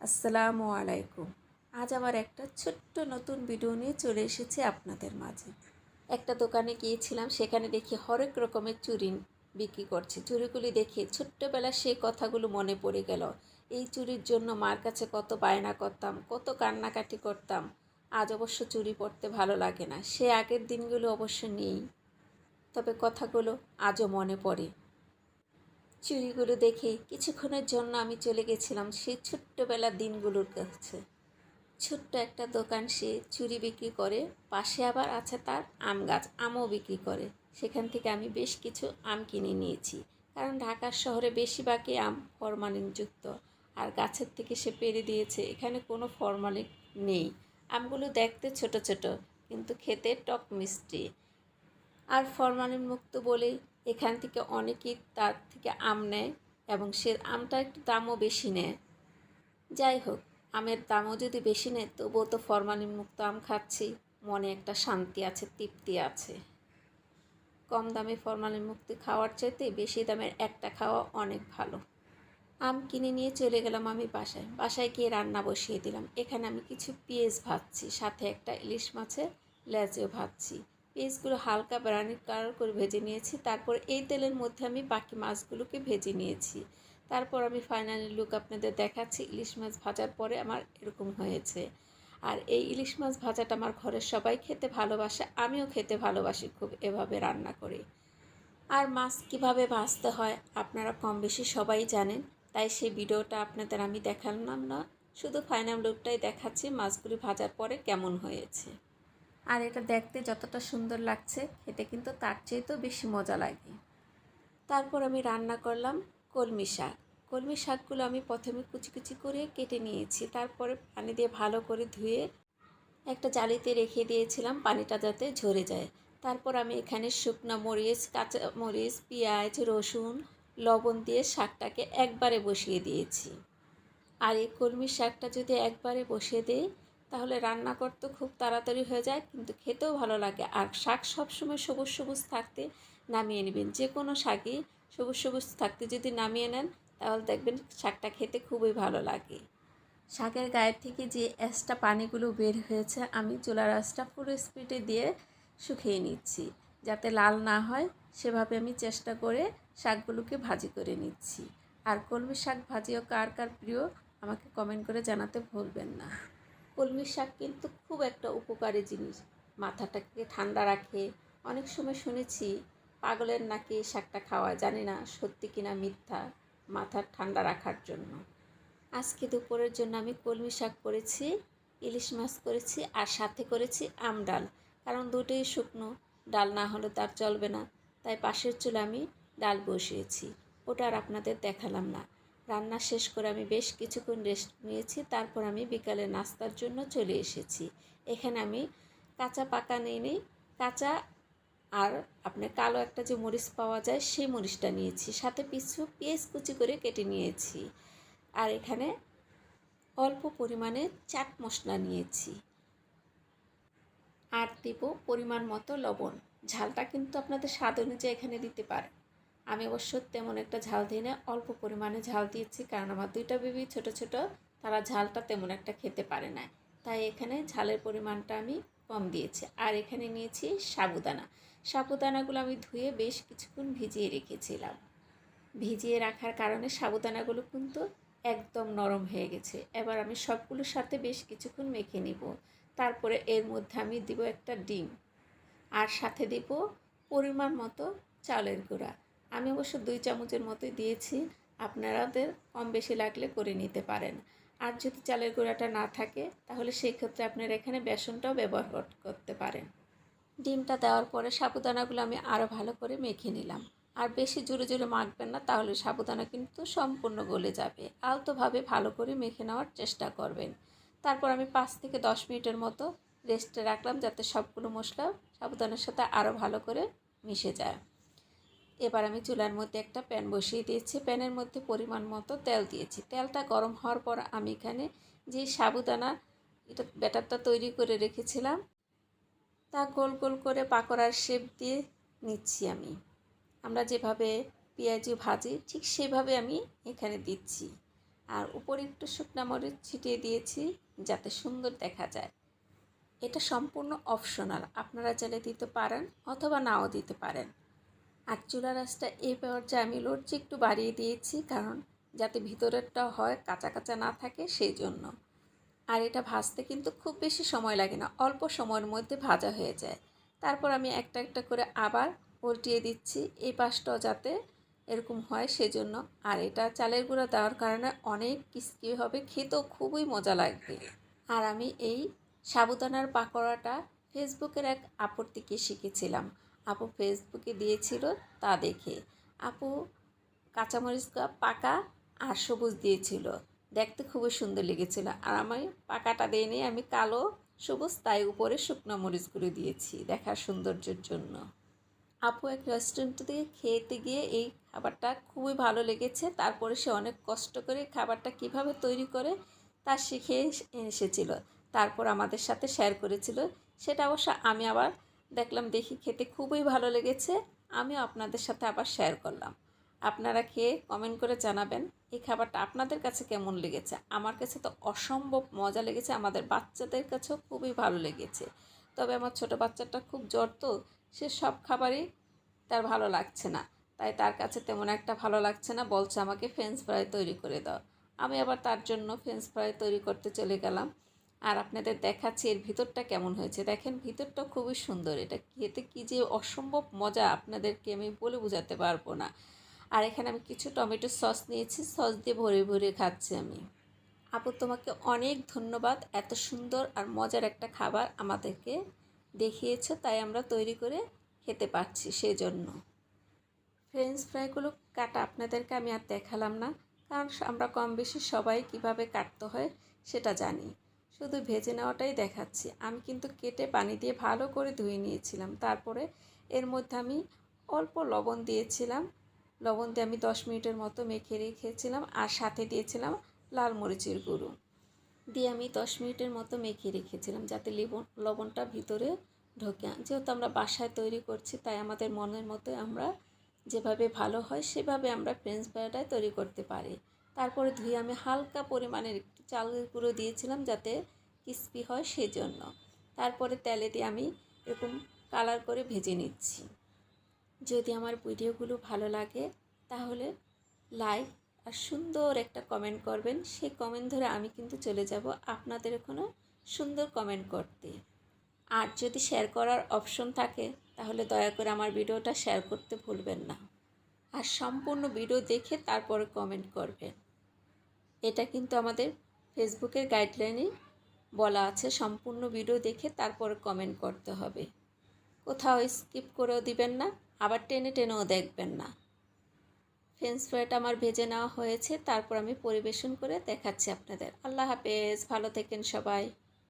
আসসালামু আলাইকুম। আজ আবার একটা ছোট্ট নতুন ভিডিও নিয়ে চলে এসেছি আপনাদের মাঝে। একটা দোকানে গিয়েছিলাম, সেখানে দেখি হরেক রকমের চুরি বিক্রি করছে। চুরিগুলি দেখে ছোট্টবেলার সেই কথাগুলো মনে পড়ে গেল। এই চুরির জন্য মার কাছে কত বায়না করতাম, কত কান্নাকাটি করতাম। আজ অবশ্য চুরি পরতে ভালো লাগে না। সে আগের দিনগুলো অবশ্য নেই। তবে কথাগুলো আজও মনে পড়ে। চুড়িগুলো দেখে কিছুক্ষণের জন্য আমি চলে গেছিলাম সেই ছোট্টবেলার দিনগুলোর কাছে। ছোট্ট একটা দোকান সে চুরি বিক্রি করে, পাশে আবার আছে তার আম গাছ, আমও বিক্রি করে। সেখান থেকে আমি বেশ কিছু আম কিনে নিয়েছি, কারণ ঢাকার শহরে বেশিরভাগই আম ফরমালিনযুক্ত, আর গাছের থেকে সে পেরে দিয়েছে, এখানে কোনো ফরমালিন নেই। আমগুলো দেখতে ছোট ছোট, কিন্তু খেতে টক মিষ্টি। আর ফরমালিন মুক্ত বলেই এখান থেকে অনেকেই তার থেকে আম নেয় এবং সে আমটা একটু দামও বেশি নেয়। যাই হোক, আমের দামও যদি বেশি নেয়, তবুও তো ফরমালিন মুক্ত আম খাচ্ছি। মনে একটা শান্তি আছে, তৃপ্তি আছে। কম দামে ফরমালিন মুক্তি খাওয়ার চাইতে বেশি দামের একটা খাওয়া অনেক ভালো। আম কিনে নিয়ে চলে গেলাম আমি বাসায়। বাসায় গিয়ে রান্না বসিয়ে দিলাম। এখানে আমি কিছু পেঁয়াজ ভাজছি, সাথে একটা ইলিশ মাছের লেজও ভাজছি। পেঁয়াজগুলো হালকা ব্রাউনি কালার করে ভেজে নিয়েছি। তারপর এই তেলের মধ্যে আমি বাকি মাছগুলোকে ভেজে নিয়েছি। তারপর আমি ফাইনালি লুক আপনাদের দেখাচ্ছি, ইলিশ মাছ ভাজার পরে আমার এরকম হয়েছে। আর এই ইলিশ মাছ ভাজাটা আমার ঘরের সবাই খেতে ভালোবাসে, আমিও খেতে ভালোবাসি খুব এভাবে রান্না করে। আর মাছ কীভাবে ভাজতে হয় আপনারা কম বেশি সবাই জানেন, তাই সেই ভিডিওটা আপনাদের আমি দেখালাম না। শুধু ফাইনাল লুকটাই দেখাচ্ছি মাছগুলি ভাজার পরে কেমন হয়েছে। আর এটা দেখতে যতটা সুন্দর লাগছে খেতে কিন্তু তার চেয়েতেও বেশি মজা লাগে। তারপর আমি রান্না করলাম কলমি শাক। কলমি শাকগুলো আমি প্রথমে কুচি কুচি করে কেটে নিয়েছি, তারপরে পানি দিয়ে ভালো করে ধুয়ে একটা জালিতে রেখে দিয়েছিলাম পানিটা যাতে ঝরে যায়। তারপর আমি এখানে শুকনো মরিচ, কাঁচা মরিচ, পেঁয়াজ, রসুন, লবণ দিয়ে শাকটাকে একবারে বসিয়ে দিয়েছি। আর এই কলমি শাকটা যদি একবারে বসিয়ে দিই তাহলে রান্না করতে খুব তাড়াতাড়ি হয়ে যায়, কিন্তু খেতেও ভালো লাগে। আর শাক সবসময় সবুজ সবুজ থাকতে নামিয়ে নেবেন। যে কোনো শাকই সবুজ সবুজ থাকতে যদি নামিয়ে নেন, তাহলে দেখবেন শাকটা খেতে খুবই ভালো লাগে। শাকের গায়ের থেকে যে এক্সট্রা পানিগুলো বের হয়েছে, আমি চুলার আঁচটা পুরো স্পিডে দিয়ে শুকিয়ে নিচ্ছি। যাতে লাল না হয়, সেভাবে আমি চেষ্টা করে শাকগুলোকে ভাজি করে নিচ্ছি। আর কলমি শাক ভাজিও কার কার প্রিয়, আমাকে কমেন্ট করে জানাতে ভুলবেন না। কলমি শাক কিন্তু খুব একটা উপকারী জিনিস। মাথাটাকে ঠান্ডা রাখে। অনেক সময় শুনেছি, পাগলের নাকি শাকটা খাওয়া জানি না সত্যি কিনা মিথ্যা মাথা ঠান্ডা রাখার জন্য। আজকে দুপুরের জন্য আমি কলমি শাক করেছি, ইলিশ মাছ করেছি, আর সাথে করেছি আম ডাল। কারণ দুটোই শুকনো, ডাল না হলে তার চলবে না। তাই পাশের চুলে আমি ডাল বসিয়েছি। ওটা আর আপনাদের দেখালাম না। রান্না শেষ করে আমি বেশ কিছুক্ষণ রেস্ট নিয়েছি, তারপর আমি বিকালে নাস্তার জন্য চলে এসেছি। এখানে আমি কাঁচা পাকা নিয়ে নিই, কাঁচা আর আপনার কালো একটা যে মরিচ পাওয়া যায়, সেই মরিচটা নিয়েছি। সাথে পিছু পেঁয়াজ কুচি করে কেটে নিয়েছি। আর এখানে অল্প পরিমাণে চাট মশলা নিয়েছি। আর দেব পরিমাণ মতো লবণ। ঝালটা কিন্তু আপনাদের স্বাদ অনুযায়ী এখানে দিতে পারেন। আমি অবশ্য তেমন একটা ঝাল দিই না, অল্প পরিমাণে ঝাল দিয়েছি, কারণ আমার দুইটা বেবি ছোট ছোট, তারা ঝালটা তেমন একটা খেতে পারে না। তাই এখানে ঝালের পরিমাণটা আমি কম দিয়েছি। আর এখানে নিয়েছি সাবুদানা। সাবুদানাগুলো আমি ধুয়ে বেশ কিছুক্ষণ ভিজিয়ে রেখেছিলাম। ভিজিয়ে রাখার কারণে সাবুদানাগুলো কিন্তু একদম নরম হয়ে গেছে। এবার আমি সবগুলোর সাথে বেশ কিছুক্ষণ মেখে নিব। তারপরে এর মধ্যে আমি দিব একটা ডিম। আর সাথে দিব পরিমাণ মতো চালের গুঁড়া। আমি অবশ্য দুই চামচের মতোই দিয়েছি। আপনারাদের কম বেশি লাগলে করে নিতে পারেন। আর যদি চালের গুঁড়াটা না থাকে, তাহলে সেই ক্ষেত্রে আপনারা এখানে বেসনটাও ব্যবহার করতে পারেন। ডিমটা দেওয়ার পরে সাবুদানাগুলো আমি আরও ভালো করে মেখে নিলাম। আর বেশি জোরে জোরে মাখবেন না, তাহলে সাবুদানা কিন্তু সম্পূর্ণ গলে যাবে। আলতোভাবে ভালো করে মেখে নেওয়ার চেষ্টা করবেন। তারপর আমি পাঁচ থেকে দশ মিনিটের মতো রেস্টে রাখলাম যাতে সবগুলো মশলা সাবুদানার সাথে আরও ভালো করে মিশে যায়। এবার আমি চুলার মধ্যে একটা প্যান বসিয়ে দিয়েছি। প্যানের মধ্যে পরিমাণ মতো তেল দিয়েছি। তেলটা গরম হওয়ার পর আমি এখানে যে সাবুদানা, এটা ব্যাটারটা তৈরি করে রেখেছিলাম, তা গোল গোল করে পাকোড়ার শেপ দিয়ে নিচ্ছি আমি। আমরা যেভাবে পেঁয়াজি ভাজি, ঠিক সেভাবে আমি এখানে দিচ্ছি। আর উপরে একটু শুকনা মরিচ ছিটিয়ে দিয়েছি, যাতে সুন্দর দেখা যায়। এটা সম্পূর্ণ অপশনাল আপনারা চাইলে দিতে পারেন অথবা নাও দিতে পারেন। আর চুলা রাসটা এই পর্যায়ে আমি লড়ছি একটু বাড়িয়ে দিয়েছি, কারণ যাতে ভিতরেরটা হয় কাঁচা কাঁচা না থাকে সেই জন্য। আর এটা ভাজতে কিন্তু খুব বেশি সময় লাগে না, অল্প সময়ের মধ্যে ভাজা হয়ে যায়। তারপর আমি একটা একটা করে আবার উল্টিয়ে দিচ্ছি এই পাশটাও যাতে এরকম হয় সেজন্য। আর এটা চালের গুঁড়া দেওয়ার কারণে অনেক কিসকি হবে, খেতেও খুবই মজা লাগবে। আর আমি এই সাবুদানার পাকোড়াটা ফেসবুকের এক আপত্তিকে শিখেছিলাম। আপু ফেসবুকে দিয়েছিল তা দেখে। আপু কাঁচামরিচ পাকা আর সবুজ দিয়েছিল। দেখতে খুবই সুন্দর লেগেছিল। আর আমি পাকাটা দিয়ে আমি কালো, সবুজ, তাই উপরে শুকনো মরিচগুলো দিয়েছি দেখার সৌন্দর্যের জন্য। আপু এক রেস্টুরেন্ট থেকে খেতে গিয়ে এই খাবারটা খুবই ভালো লেগেছে। তারপরে সে অনেক কষ্ট করে খাবারটা কীভাবে তৈরি করে তা শিখে এসেছিল। তারপর আমাদের সাথে শেয়ার করেছিল। সেটা অবশ্য আমি আবার দেখলাম দেখি খেতে খুবই ভালো লেগেছে, আমিও আপনাদের সাথে আবার শেয়ার করলাম। আপনারা খেয়ে কমেন্ট করে জানাবেন, এই খাবারটা আপনাদের কাছে কেমন লেগেছে? আমার কাছে তো অসম্ভব মজা লেগেছে, আমাদের বাচ্চাদের কাছেও খুবই ভালো লেগেছে। তবে আমার ছোট বাচ্চাটা খুব জ্বর তো, সে সব খাবারই তার ভালো লাগছে না। তাই তার কাছে তেমন একটা ভালো লাগছে না, বলছে আমাকে ফ্রেঞ্চ ফ্রাই তৈরি করে দাও। আমি আবার তার জন্য ফ্রেঞ্চ ফ্রাই তৈরি করতে চলে গেলাম। আর আপনাদের দেখাচ্ছি এর ভিতরটা কেমন হয়েছে। দেখেন ভিতরটা খুবই সুন্দর। এটা খেতে কী যে অসম্ভব মজা আপনাদেরকে আমি বলে বোঝাতে পারব না। আর এখানে আমি কিছু টমেটো সস নিয়েছি। সস দিয়ে ভরে ভরে খাচ্ছি আমি। আপু, তোমাকে অনেক ধন্যবাদ। এত সুন্দর আর মজার একটা খাবার আমাদেরকে দেখিয়েছো, তাই আমরা তৈরি করে খেতে পারছি সেই জন্য ফ্রেঞ্চ ফ্রাইগুলো কাটা আপনাদেরকে আমি আর দেখালাম না, কারণ আমরা কম বেশি সবাই কীভাবে কাটতে হয় সেটা জানি। শুধু ভেজে নেওয়াটাই দেখাচ্ছি। আমি কিন্তু কেটে পানি দিয়ে ভালো করে ধুয়ে নিয়েছিলাম। তারপরে এর মধ্যে আমি অল্প লবণ দিয়েছিলাম। লবণ দিয়ে আমি দশ মিনিটের মতো মেখে রেখেছিলাম আর সাথে দিয়েছিলাম লাল মরিচের গুঁড়ো। দিয়ে আমি দশ মিনিটের মতো মেখে রেখেছিলাম যাতে লিবন, লবণটা ভিতরে ঢোকে। যেহেতু আমরা বাসায় তৈরি করছি, তাই আমাদের মনের মতো আমরা যেভাবে ভালো হয়, সেভাবে আমরা ফ্রেঞ্চ ফ্রাইটাই তৈরি করতে পারি। তারপরে ধুয়ে আমি হালকা পরিমাণের চালের গুঁড়ো দিয়েছিলাম যাতে ক্রিস্পি হয় সেজন্য। তারপরে তেলে দিয়ে আমি এরকম কালার করে ভেজে নিচ্ছি। যদি আমার ভিডিওগুলো ভালো লাগে, তাহলে লাইক আর সুন্দর একটা কমেন্ট করবেন। সেই কমেন্ট ধরে আমি কিন্তু চলে যাব আপনাদের কোনো সুন্দর কমেন্ট করতে। আর যদি শেয়ার করার অপশন থাকে, তাহলে দয়া করে আমার ভিডিওটা শেয়ার করতে ভুলবেন না। আর সম্পূর্ণ ভিডিও দেখে তারপরে কমেন্ট করবেন। এটা কিন্তু আমাদের ফেসবুকের গাইডলাইনে বলা আছে, সম্পূর্ণ ভিডিও দেখে তারপর কমেন্ট করতে হবে। কোথাও স্কিপ করেও দিবেন না, আবার টেনে টেনেও দেখবেন না। ফ্রেন্স ফ্রাইটা আমার ভেজে নেওয়া হয়েছে, তারপর আমি পরিবেশন করে দেখাচ্ছি আপনাদের। আল্লাহ হাফেজ, ভালো থাকেন সবাই।